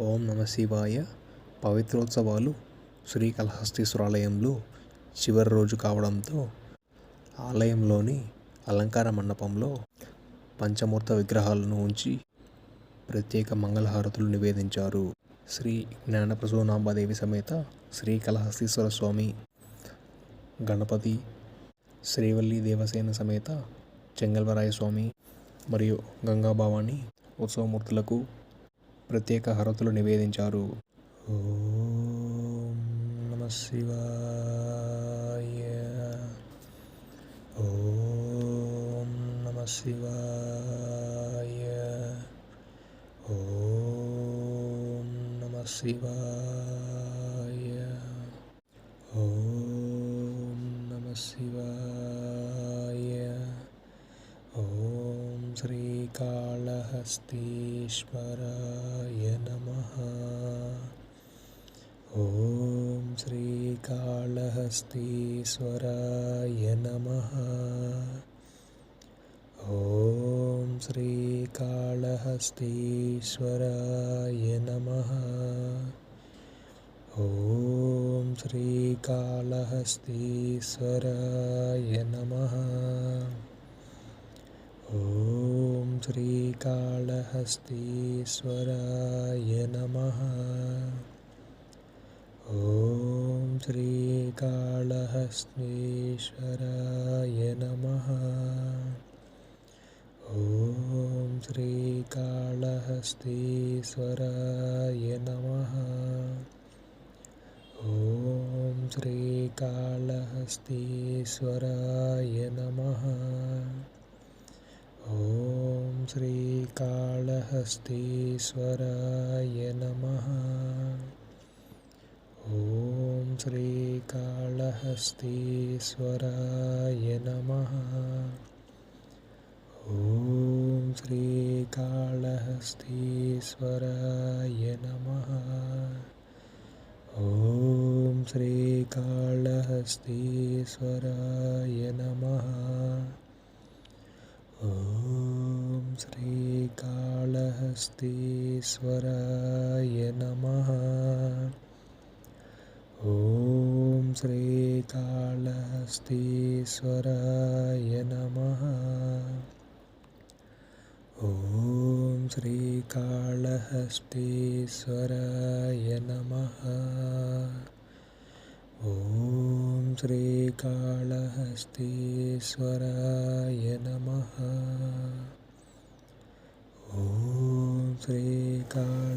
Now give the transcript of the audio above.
ఓం నమ శివాయ. పవిత్రోత్సవాలు శ్రీకాళహస్తీశ్వరాలయంలో చివరి రోజు కావడంతో ఆలయంలోని అలంకార మండపంలో పంచమూర్త విగ్రహాలను ఉంచి ప్రత్యేక మంగళహారతులు నివేదించారు. శ్రీ జ్ఞానప్రసూనాంబాదేవి సమేత శ్రీకాళహస్తీశ్వర స్వామి గణపతి శ్రీవల్లి దేవసేన సమేత చెంగల్వరాయ స్వామి మరియు గంగాభావాని ఉత్సవమూర్తులకు ప్రత్యేక హరతులు నివేదించారు. ఓం నమ శివాయ. ఓం నమ శివాయ. ఓం నమ శివాయ. ఓం నమ శివాయ. श्रीकालहस्तीश्वराय नमः। ॐ श्रीकालहस्तीश्वराय नमः। ॐ श्रीकालहस्तीश्वराय नमः। ॐ श्रीकालहस्तीश्वराय नमः। श्रीकालहस्तीश्वराय नमः। ॐ श्रीकालहस्तीश्वराय नमः। ॐ श्रीकालहस्तीश्वराय नमः। ॐ श्रीकालहस्तीश्वराय नमः। ॐ श्रीकालहस्तीश्वराय नमः। ॐ श्रीकालहस्तीश्वराय नमः। ॐ श्रीकालहस्तीश्वराय नमः। ॐ श्रीकालहस्तीश्वराय नमः। ॐ श्रीकालहस्तीश्वराय नमः। ॐ श्रीकालहस्तीश्वराय नमः। ॐ श्रीकालहस्तीश्वराय नमः। ॐ श्रीकालहस्तीश्वराय नमः। Namaskar.